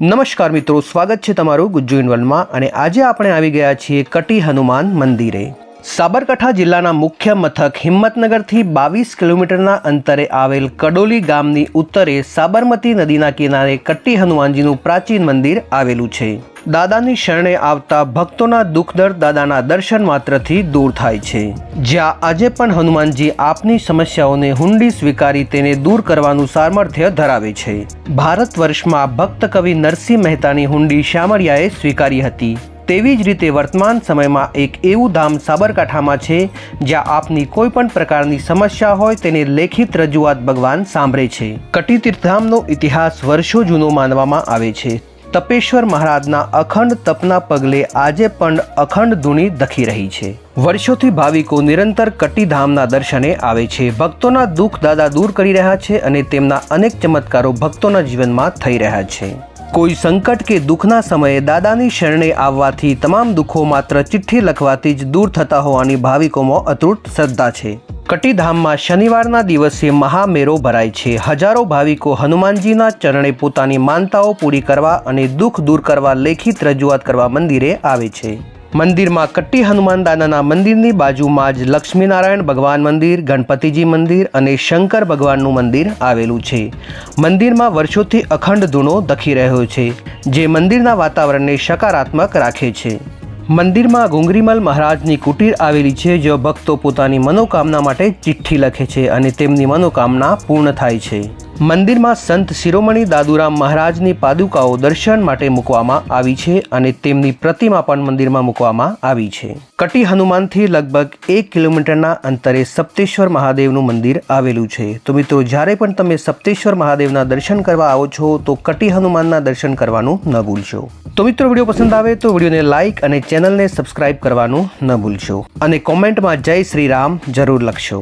નમસ્કાર મિત્રો, સ્વાગત છે તમારું ગુજ્જુ ઇન્વલમાં અને આજે આપણે આવી ગયા છીએ કટી હનુમાન મંદિરે. સાબરકાંઠા જિલ્લાના મુખ્ય મથક હિંમતનગરથી બાવીસ કિલોમીટરના અંતરે આવેલ કડોલી ગામની ઉત્તરે સાબરમતી નદીના કિનારે કટ્ટી હનુમાનજીનું પ્રાચીન મંદિર આવેલું છે. દાદાની શરણે આવતા ભક્તોના દુઃખદર દાદાના દર્શન માત્રથી દૂર થાય છે. જ્યાં આજે પણ હનુમાનજી આપની સમસ્યાઓને હુંડી સ્વીકારી તેને દૂર કરવાનું સામર્થ્ય ધરાવે છે. ભારત વર્ષમાં ભક્ત કવિ નરસિંહ મહેતાની હુંડી શામળિયાએ સ્વીકારી હતી. તેવી જ રીતે વર્તમાન સમયમાં એક એવું ધામ સાબરકાંઠામાં છે, જ્યાં આપની કોઈ પણ પ્રકારની સમસ્યા હોય તેને લેખિત રજૂઆત ભગવાન સાંભળે છે. કટી તીર્થધામનો ઇતિહાસ વર્ષો જૂનો માનવામાં આવે છે. તપેશ્વર મહારાજના અખંડ તપના પગલે આજે પણ અખંડ ધૂણી દખી રહી છે. વર્ષોથી ભાવિકો નિરંતર કટીધામના દર્શને આવે છે. ભક્તોના દુઃખ દાદા દૂર કરી રહ્યા છે અને તેમના અનેક ચમત્કારો ભક્તોના જીવનમાં થઈ રહ્યા છે. કોઈ સંકટ કે દુઃખના સમયે દાદાની શરણે આવવાથી તમામ દુઃખો માત્ર ચિઠ્ઠી લખવાથી જ દૂર થતા હોવાની ભાવિકોમાં અતૂટ શ્રદ્ધા છે. કટીધામમાં શનિવારના દિવસે મહામેરો ભરાય છે. હજારો ભાવિકો હનુમાનજીના ચરણે પોતાની માનતાઓ પૂરી કરવા અને દુઃખ દૂર કરવા લેખિત રજૂઆત કરવા મંદિરે આવે છે. મંદિરમાં કટ્ટી હનુમાન દાદાના મંદિરની બાજુમાં જ લક્ષ્મીનારાયણ ભગવાન મંદિર, ગણપતિજી મંદિર અને શંકર ભગવાનનું મંદિર આવેલું છે. મંદિરમાં વર્ષોથી અખંડ ધૂણો દખી રહ્યો છે, જે મંદિરના વાતાવરણને સકારાત્મક રાખે છે. મંદિરમાં ઘુંગરીમલ મહારાજની કુટીર આવેલી છે જ્યાં ભક્તો પોતાની મનોકામના માટે ચિઠ્ઠી લખે છે અને તેમની મનોકામના પૂર્ણ થાય છે. મંદિરમાં સંત શિરોમણી દાદુરામ મહારાજની પાદુકાઓ દર્શન માટે મૂકવામાં આવી છે અને તેમની પ્રતિમા પણ મંદિરમાં મૂકવામાં આવી છે. કટી હનુમાનથી લગભગ એક કિલોમીટરના અંતરે સપ્તેશ્વર મહાદેવનું મંદિર આવેલું છે. તો મિત્રો, જ્યારે પણ તમે સપ્તેશ્વર મહાદેવના દર્શન કરવા આવો છો, તો કટી હનુમાનના દર્શન કરવાનું ન ભૂલશો. તો મિત્રો, વીડિયો પસંદ આવે તો વિડીયોને લાઇક અને ચેનલને સબસ્ક્રાઇબ કરવાનું ન ભૂલશો અને કોમેન્ટમાં જય શ્રી રામ જરૂર લખશો.